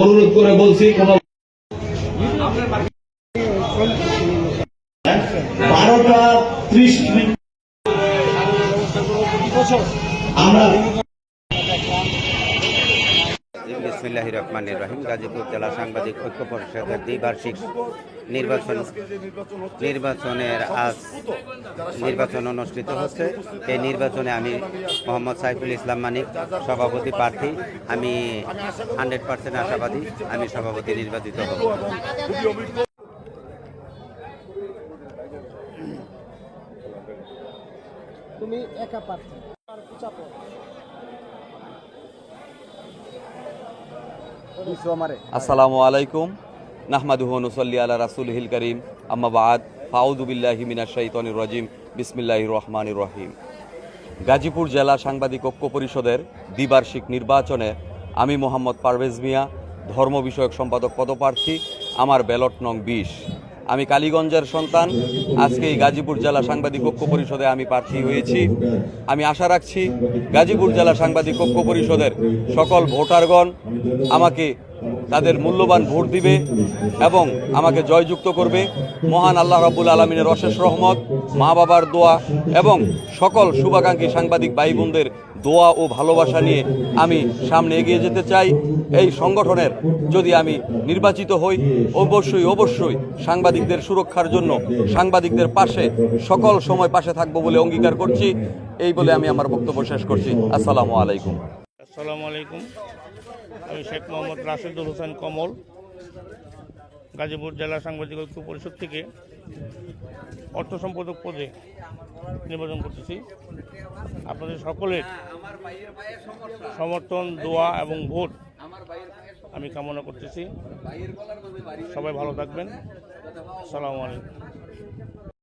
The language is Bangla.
অনুরোধ করে বলছি কোন বারোটা ত্রিশ মিনিট। আমরা বিসমিল্লাহ রহমান রহিম। গাজীপুর জেলা সাংবাদিক ঐক্য পরিষদের দ্বিবার্ষিক নির্বাচন নির্বাচনের আজ নির্বাচন অনুষ্ঠিত হচ্ছে। এই নির্বাচনে আমি মোহাম্মদ সাইফুল ইসলাম মানিক, সভাপতি প্রার্থী। আমি হান্ড্রেড পার্সেন্ট আশাবাদী আমি সভাপতি নির্বাচিত হব। তুমি একা প্রার্থী। আসসালামু আলাইকুম। নাহমাদুহ নুসল্লি আলা রাসুলহিল করিম। আম্মাবাদ ফাউদুবিল্লাহি মিনা শাহিতনির রাজিম। বিসমিল্লাহ রহমান রহিম। গাজীপুর জেলা সাংবাদিক ঐক্য পরিষদের দ্বিবার্ষিক নির্বাচনে আমি মোহাম্মদ পারভেজ মিয়া, ধর্ম বিষয়ক সম্পাদক পদপ্রার্থী, আমার ব্যালট নং বিশ। আমি কালীগঞ্জের সন্তান। আজকে এই গাজীপুর জেলা সাংবাদিক ঐক্য পরিষদে আমি প্রার্থী হয়েছি। আমি আশা রাখছি গাজীপুর জেলা সাংবাদিক ঐক্য পরিষদের সকল ভোটারগণ আমাকে তাদের মূল্যবান ভোট দিবে এবং আমাকে জয়যুক্ত করবে। মহান আল্লাহ রাব্বুল আলমিনের অশেষ রহমত, মা বাবার দোয়া এবং সকল শুভাকাঙ্ক্ষী সাংবাদিক ভাই বোনদের দোয়া ও ভালোবাসা নিয়ে আমি সামনে এগিয়ে যেতে চাই। এই সংগঠনের যদি আমি নির্বাচিত হই, অবশ্যই অবশ্যই সাংবাদিকদের সুরক্ষার জন্য সাংবাদিকদের পাশে, সকল সময় পাশে থাকব বলে অঙ্গীকার করছি। এই বলে আমি আমার বক্তব্য শেষ করছি। আসসালামু আলাইকুম। আসসালামু আলাইকুম। শেখ মোহাম্মদ রাশেদুল হোসেন কমল, গাজীপুর জেলা সাংবাদিক ঐক্য পরিষদ থেকে অর্থ সম্পাদক পদে নির্বাচন করতেছি। আপনাদের সকলের সমর্থন, দোয়া এবং ভোট আমি কামনা করতেছি। সবাই ভালো থাকবেন। আসসালামু আলাইকুম।